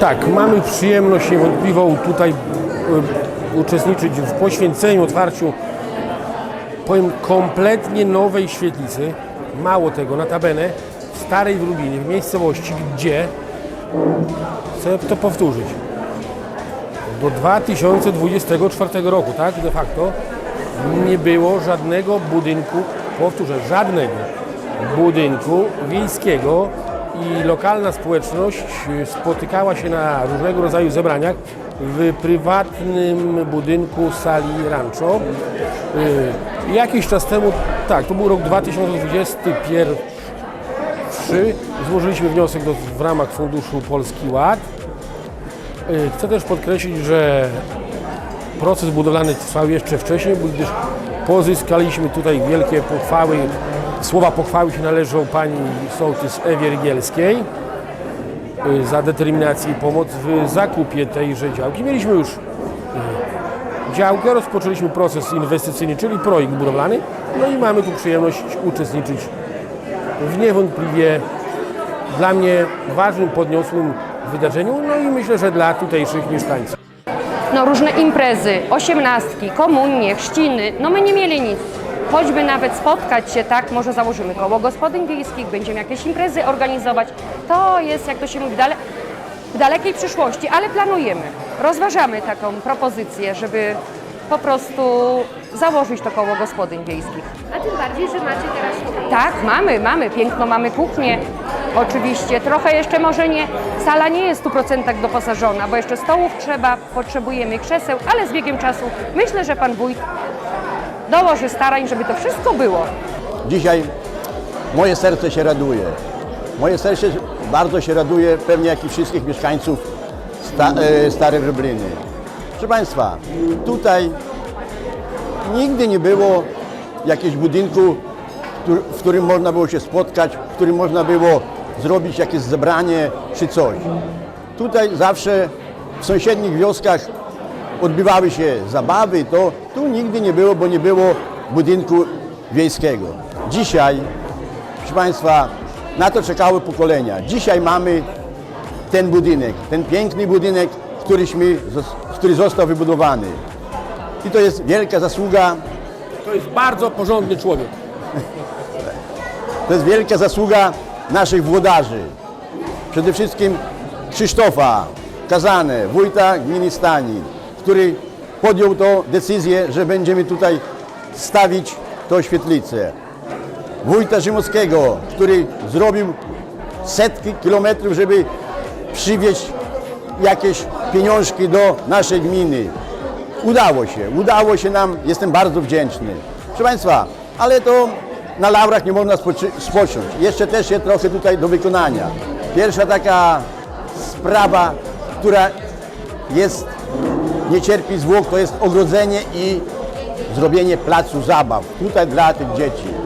Tak, mamy przyjemność niewątpliwą tutaj e, uczestniczyć w poświęceniu, otwarciu powiem kompletnie nowej świetlicy. Mało tego, notabene w Starej Wrubinie, w miejscowości, gdzie chcę to powtórzyć. Do 2024 roku, tak, de facto nie było żadnego budynku, powtórzę, żadnego budynku wiejskiego i lokalna społeczność spotykała się na różnego rodzaju zebraniach w prywatnym budynku sali Rancho. Y, Jakiś czas temu, tak, to był rok 2021, złożyliśmy wniosek do, w ramach Funduszu Polski Ład. Y, Chcę też podkreślić, że proces budowlany trwał jeszcze wcześniej, gdyż pozyskaliśmy tutaj wielkie pochwały. Słowa pochwały się należą pani sołtys Ewie Rygielskiej y, za determinację i pomoc w zakupie tejże działki. Mieliśmy już y, działkę, rozpoczęliśmy proces inwestycyjny, czyli projekt budowlany, no i mamy tu przyjemność uczestniczyć w niewątpliwie dla mnie ważnym, podniosłym wydarzeniu, no i myślę, że dla tutejszych mieszkańców. no różne imprezy, osiemnastki, komunie, chrzciny, no my nie mieli nic. Choćby nawet spotkać się, tak, może założymy koło gospodyń wiejskich, będziemy jakieś imprezy organizować. To jest, jak to się mówi, dale, w dalekiej przyszłości, ale planujemy. Rozważamy taką propozycję, żeby po prostu założyć to koło gospodyń wiejskich. A tym bardziej, że macie teraz tutaj Tak, mamy, mamy, piękno, mamy kuchnię. Oczywiście, trochę jeszcze może nie, sala nie jest w 100% doposażona, bo jeszcze stołów trzeba, potrzebujemy krzeseł, ale z biegiem czasu myślę, że pan wójt dołoży starań, żeby to wszystko było. Dzisiaj moje serce się raduje. Moje serce bardzo się raduje, pewnie jak i wszystkich mieszkańców sta, e, Starej Wrobliny. Proszę Państwa, tutaj nigdy nie było jakiegoś budynku, w którym można było się spotkać, w którym można było zrobić jakieś zebranie czy coś. Tutaj zawsze w sąsiednich wioskach odbywały się zabawy, to tu nigdy nie było, bo nie było budynku wiejskiego. Dzisiaj, proszę Państwa, na to czekały pokolenia. Dzisiaj mamy ten budynek, ten piękny budynek, któryśmy, który został wybudowany. I to jest wielka zasługa, To jest bardzo porządny człowiek. to jest wielka zasługa naszych włodarzy. Przede wszystkim Krzysztofa Kazane, wójta gminy Stani, który podjął tą decyzję, że będziemy tutaj stawić tą świetlicę. Wójta Rzymowskiego, który zrobił setki kilometrów, żeby przywieźć jakieś pieniążki do naszej gminy. Udało się, udało się nam, jestem bardzo wdzięczny. Proszę Państwa, ale to na laurach nie można spocząć. Jeszcze też jest trochę tutaj do wykonania. Pierwsza taka sprawa, która jest, nie cierpi zwłok, to jest ogrodzenie i zrobienie placu zabaw tutaj dla tych dzieci.